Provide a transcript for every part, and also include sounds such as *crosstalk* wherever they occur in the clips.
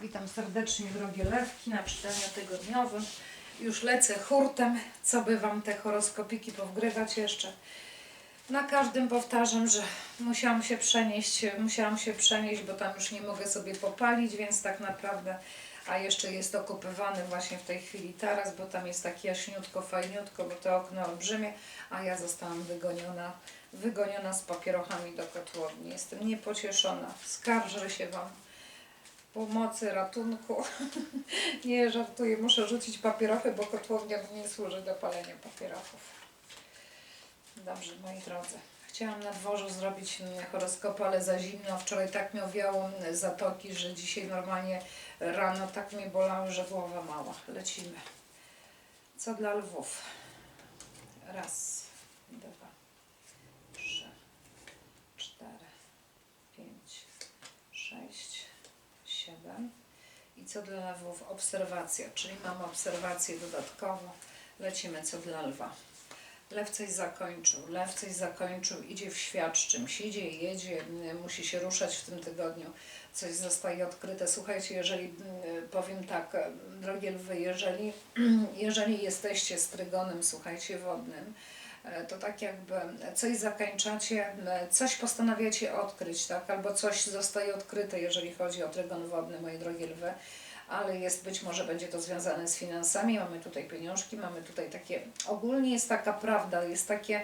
Witam serdecznie, drogie lewki, na czytaniu tygodniowym. Już lecę hurtem, co by Wam te horoskopiki powgrywać jeszcze. Na każdym powtarzam, że musiałam się przenieść, musiałam się przenieść, bo tam już nie mogę sobie popalić, więc tak naprawdę, a jeszcze jest okupywany właśnie w tej chwili taras, bo tam jest tak jaśniutko, fajniutko, bo to okno olbrzymie, a ja zostałam wygoniona, wygoniona z papierochami do kotłowni. Jestem niepocieszona, skarżę się Wam pomocy, ratunku. *laughs* nie żartuję, muszę rzucić papierochy, bo kotłownia nie służy do palenia papierochów. Dobrze, moi drodzy. Chciałam na dworzu zrobić horoskop, ale za zimno. Wczoraj tak mi owiało mm, zatoki, że dzisiaj normalnie rano tak mnie bolało, że głowa mała. Lecimy. Co dla lwów? Raz, dwa, co dla lwów? Obserwacja, czyli mamy obserwację dodatkową. Lecimy co dla lwa. Lew coś zakończył, lew coś zakończył, idzie w świat z czymś, idzie, jedzie, m, musi się ruszać w tym tygodniu, coś zostaje odkryte. Słuchajcie, jeżeli m, powiem tak, m, drogie lwy, jeżeli, *clears throat* jeżeli jesteście strygonem, słuchajcie, wodnym, to tak jakby coś zakończacie, m, coś postanawiacie odkryć, tak? Albo coś zostaje odkryte, jeżeli chodzi o trygon wodny, moje drogie lwy ale jest być może będzie to związane z finansami. Mamy tutaj pieniążki, mamy tutaj takie. Ogólnie jest taka prawda, jest takie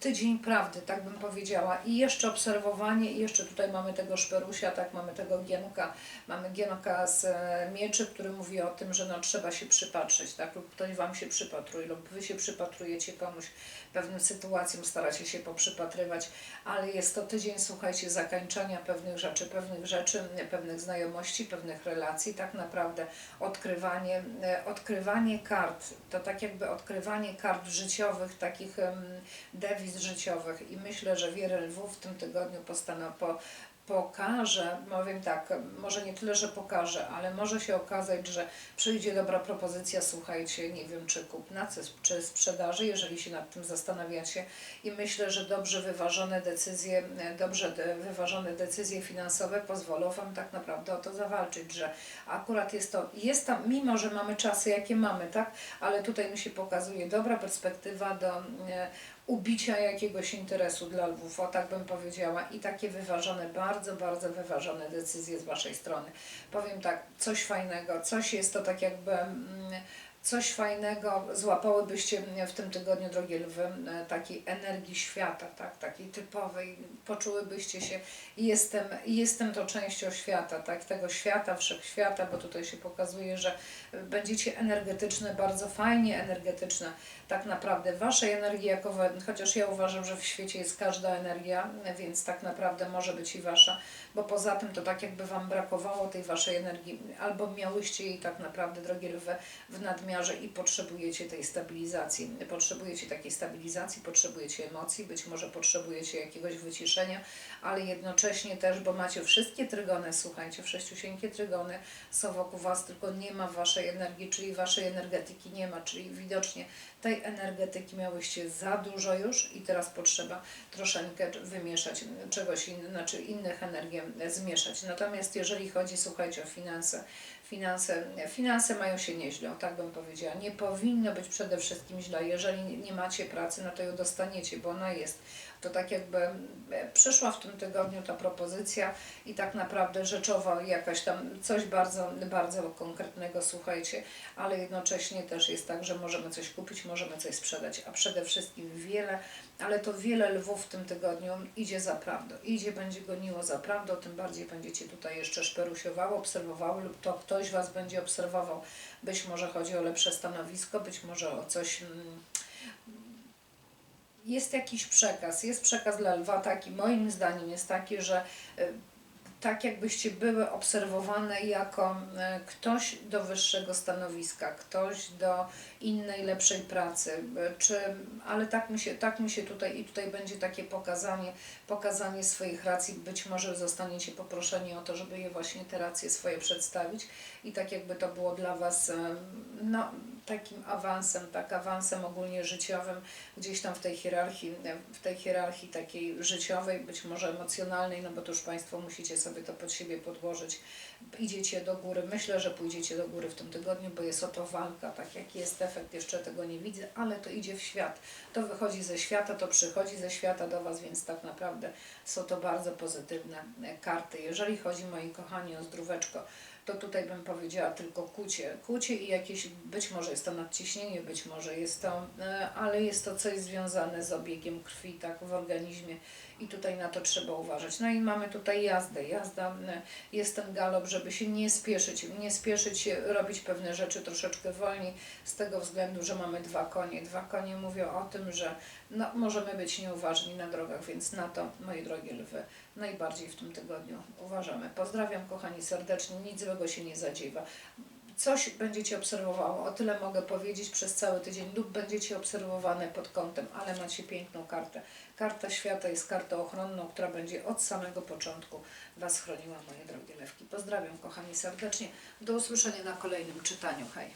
tydzień prawdy, tak bym powiedziała. I jeszcze obserwowanie, i jeszcze tutaj mamy tego szperusia, tak, mamy tego gienka, mamy gienka z e, mieczy, który mówi o tym, że no, trzeba się przypatrzeć, tak, lub ktoś Wam się przypatruje, lub Wy się przypatrujecie komuś pewnym sytuacjom, staracie się poprzypatrywać, ale jest to tydzień, słuchajcie, zakończenia pewnych rzeczy, pewnych rzeczy, pewnych znajomości, pewnych relacji, tak naprawdę odkrywanie, e, odkrywanie kart, to tak jakby odkrywanie kart życiowych, takich dewiz życiowych. I myślę, że wiele lwów w tym tygodniu postanow, po, pokaże, powiem tak, może nie tyle, że pokaże, ale może się okazać, że przyjdzie dobra propozycja, słuchajcie, nie wiem, czy kupna, czy- sprzedaży, jeżeli się nad tym zastanawiacie. I myślę, że dobrze wyważone decyzje, dobrze wyważone decyzje finansowe pozwolą Wam tak naprawdę o to zawalczyć, że akurat jest to, jest tam, mimo że mamy czasy, jakie mamy, tak, ale tutaj mi się pokazuje dobra perspektywa do e, ubicia jakiegoś interesu dla lwów, o tak bym powiedziała, i takie wyważone, bardzo, bardzo wyważone decyzje z Waszej strony. Powiem tak, coś fajnego, coś jest to tak jakby... Mm, Coś fajnego złapałybyście w tym tygodniu, drogie lwy, e, takiej energii świata, tak, takiej typowej, poczułybyście się, jestem, jestem to częścią świata, tak, tego świata, wszechświata, bo tutaj się pokazuje, że będziecie energetyczne, bardzo fajnie energetyczne, tak naprawdę. Waszej energii jako, we- chociaż ja uważam, że w świecie jest każda energia, więc tak naprawdę może być i wasza, bo poza tym to tak jakby wam brakowało tej waszej energii, albo miałyście jej tak naprawdę, drogie lwy, w nadmiarze i potrzebujecie tej stabilizacji. Potrzebujecie takiej stabilizacji, potrzebujecie emocji, być może potrzebujecie jakiegoś wyciszenia, ale jednocześnie też, bo macie wszystkie trygony, słuchajcie, wsześciusieńkie trygony są wokół Was, tylko nie ma Waszej energii, czyli Waszej energetyki nie ma, czyli widocznie tej energetyki miałyście za dużo już i teraz potrzeba troszeczkę wymieszać czegoś innego, znaczy innych energii zmieszać. Natomiast jeżeli chodzi, słuchajcie, o finanse, finanse, finanse mają się nieźle, tak bym powiedziała. Nie powinno być przede wszystkim źle. Jeżeli nie- nie macie pracy, no to ją dostaniecie, bo ona jest. To tak jakby e, przyszła w tym tygodniu ta propozycja i tak naprawdę rzeczowo jakaś tam coś bardzo, bardzo konkretnego, słuchajcie, ale jednocześnie też jest tak, że możemy coś kupić, możemy coś sprzedać, a przede wszystkim wiele, ale to wiele lwów w tym tygodniu idzie za prawdą, idzie, będzie goniło za prawdą, tym bardziej będziecie tutaj jeszcze szperusiowały, obserwowały lub to ktoś Was będzie obserwował, być może chodzi o lepsze stanowisko, być może o coś... Mm, jest jakiś przekaz, jest przekaz dla lwa taki, moim zdaniem jest taki, że y, tak jakbyście były obserwowane jako y, ktoś do wyższego stanowiska, ktoś do innej, lepszej pracy, y, czy, ale tak mi, się, tak mi się tutaj i tutaj będzie takie pokazanie, pokazanie swoich racji, być może zostaniecie poproszeni o to, żeby je właśnie te racje swoje przedstawić i tak jakby to było dla Was, y, no takim awansem, tak awansem ogólnie życiowym, gdzieś tam w tej hierarchii, w tej hierarchii takiej życiowej, być może emocjonalnej, no bo to już Państwo musicie sobie to pod siebie podłożyć. Idziecie do góry, myślę, że pójdziecie do góry w tym tygodniu, bo jest oto walka, tak jak jest efekt, jeszcze tego nie widzę, ale to idzie w świat. To wychodzi ze świata, to przychodzi ze świata do Was, więc tak naprawdę są to bardzo pozytywne karty. Jeżeli chodzi, moi kochani, o zdróweczko, to tutaj bym powiedziała tylko kucie. Kucie i jakieś, być może jest to nadciśnienie, być może jest to, e, ale jest to coś związane z obiegiem krwi, tak, w organizmie i tutaj na to trzeba uważać. No i mamy tutaj jazdę. Jazda e, jest ten galop, żeby się nie spieszyć, nie spieszyć się, robić pewne rzeczy troszeczkę wolniej, z tego względu, że mamy dwa konie. Dwa konie mówią o tym, że no, możemy być nieuważni na drogach, więc na to, moje drogie lwy, najbardziej w tym tygodniu uważamy. Pozdrawiam kochani serdecznie, nic złego się nie zadziewa. Coś będziecie obserwowało, o tyle mogę powiedzieć przez cały tydzień, lub będziecie obserwowane pod kątem, ale macie piękną kartę. Karta świata jest kartą ochronną, która będzie od samego początku Was chroniła, moje drogie lewki. Pozdrawiam kochani serdecznie. Do usłyszenia na kolejnym czytaniu. Hej!